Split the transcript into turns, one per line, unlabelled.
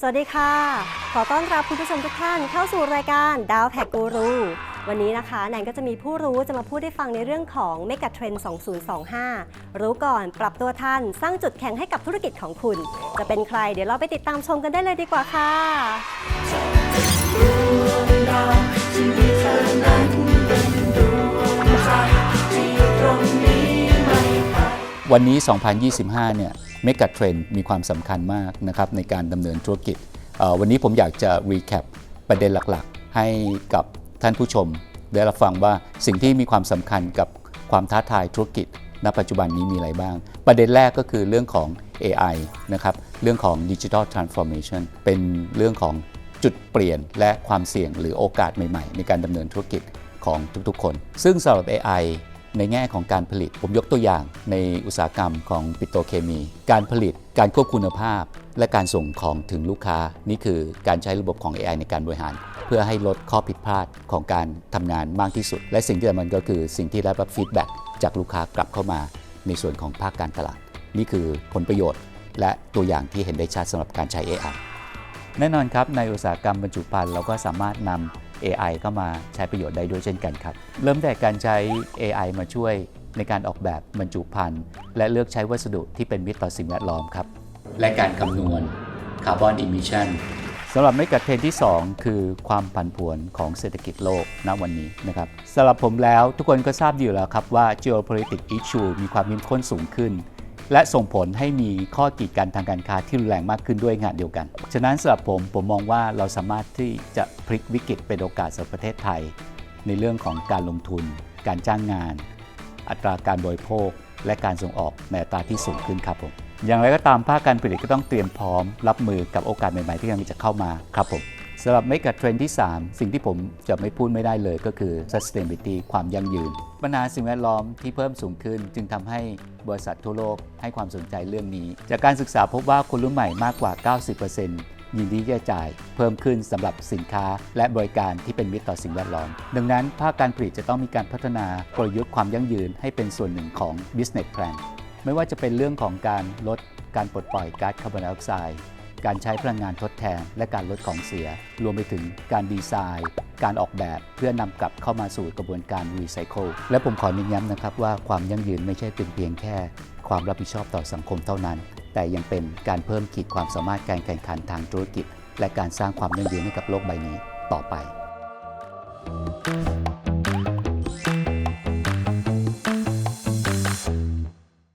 สวัสดีค่ะ ขอต้อนรับคุณผู้ชมทุกท่านเข้าสู่รายการดาวแท็กกูรูวันนี้นะคะแนนก็จะมีผู้รู้จะมาพูดให้ฟังในเรื่องของ m e g a Trend 2025 รู้ก่อนปรับตัวทันสร้างจุดแข็งให้กับธุรกิจของคุณ จะเป็นใครเดี๋ยวเราไปติดตามชมกันได้เลยดีกว่าค่ะ
วันนี้ 2025 เนี่ย เมกะเทรนมีความสำคัญมากนะครับในการดำเนินธุรกิจ วันนี้ผมอยากจะรีแคปประเด็นหลักๆ ให้กับท่านผู้ชม ได้รับฟังว่าสิ่งที่มีความสำคัญกับความท้าทายธุรกิจ ณ ปัจจุบันนี้มีอะไรบ้าง ประเด็นแรกก็คือเรื่องของ AI นะครับ เรื่องของ Digital Transformation เป็นเรื่องของจุดเปลี่ยนและความเสี่ยงหรือโอกาสใหม่ๆ ในการดำเนินธุรกิจของทุกๆ คน ซึ่งสำหรับ AI ในแง่ของการผลิต ผมยกตัวอย่างในอุตสาหกรรมของปิโตรเคมี การผลิตการควบคุณภาพ และการส่งของถึงลูกค้า นี่คือการใช้ระบบของ AI ในการบริหาร เพื่อให้ลดข้อผิดพลาดของการทำงานมากที่สุด และสิ่งที่สำคัญก็คือสิ่งที่ได้รับฟีดแบ็กจากลูกค้ากลับเข้ามาในส่วนของภาคการตลาด นี่คือผลประโยชน์ และตัวอย่างที่เห็นได้ชัดสำหรับการใช้ AI แน่นอนครับในอุตสาหกรรมบรรจุภัณฑ์เราก็สามารถนำ AI เข้ามาใช้ประโยชน์ได้ด้วยเช่นกันครับ เริ่มแต่การใช้ AI มาช่วยในการออกแบบบรรจุภัณฑ์และเลือกใช้วัสดุที่เป็นมิตรต่อสิ่งแวดล้อมครับ และการคำนวณคาร์บอนอิมิชันสำหรับเมกะเทรนที่ 2 คือความผันผวนของเศรษฐกิจโลกณวันนี้นะครับสำหรับผมแล้วทุกคนก็ทราบอยู่แล้วครับว่า geopolitics issue มีความเข้มข้นสูงขึ้น และส่งผลให้มีข้อกีดกันทางการค้าที่รุนแรงมากขึ้นด้วยงานเดียวกัน ฉะนั้นสำหรับผมผมมองว่าเราสามารถที่จะพลิกวิกฤตเป็นโอกาสสำหรับประเทศไทย ในเรื่องของการลงทุน การจ้างงาน อัตราการบริโภค และการส่งออกในอัตราที่สูงขึ้นครับผม อย่างไรก็ตามภาคการผลิตก็ต้องเตรียมพร้อม รับมือกับโอกาสใหม่ๆที่กำลังจะเข้ามาครับผม สำหรับเมกะเทรนด์ที่ 3 สิ่งที่ผมจะไม่พูดไม่ได้เลยก็คือ sustainability ความยั่งยืน ปัญหาสิ่งแวดล้อมที่เพิ่มสูงขึ้น จึงทำให้บริษัททั่วโลกให้ความสนใจเรื่องนี้ จากการศึกษาพบว่าคนรุ่นใหม่มากกว่า 90%ยินดีที่จะจ่ายเพิ่มขึ้นสำหรับสินค้าและบริการที่เป็นมิตรต่อสิ่งแวดล้อม ดังนั้น ภาคการผลิตจะต้องมีการพัฒนากลยุทธ์ความยั่งยืนให้เป็นส่วนหนึ่งของ business plan ไม่ว่าจะเป็นเรื่องของการลดการปลดปล่อยก๊าซคาร์บอนไดออกไซด์ การใช้พลังงานทดแทน และการลดของเสีย รวมไปถึงการดีไซน์ การออกแบบเพื่อนำกลับเข้ามาสู่กระบวนการรีไซเคิลและผมขอเน้นย้ำนะครับว่าความยั่งยืนไม่ใช่เป็นเพียงแค่ ความรับผิดชอบต่อสังคมเท่านั้น แต่ยังเป็นการเพิ่มขีดความสามารถการแข่งขันทางธุรกิจ และการสร้างความยั่งยืนให้กับโลกใบนี้ต่อไป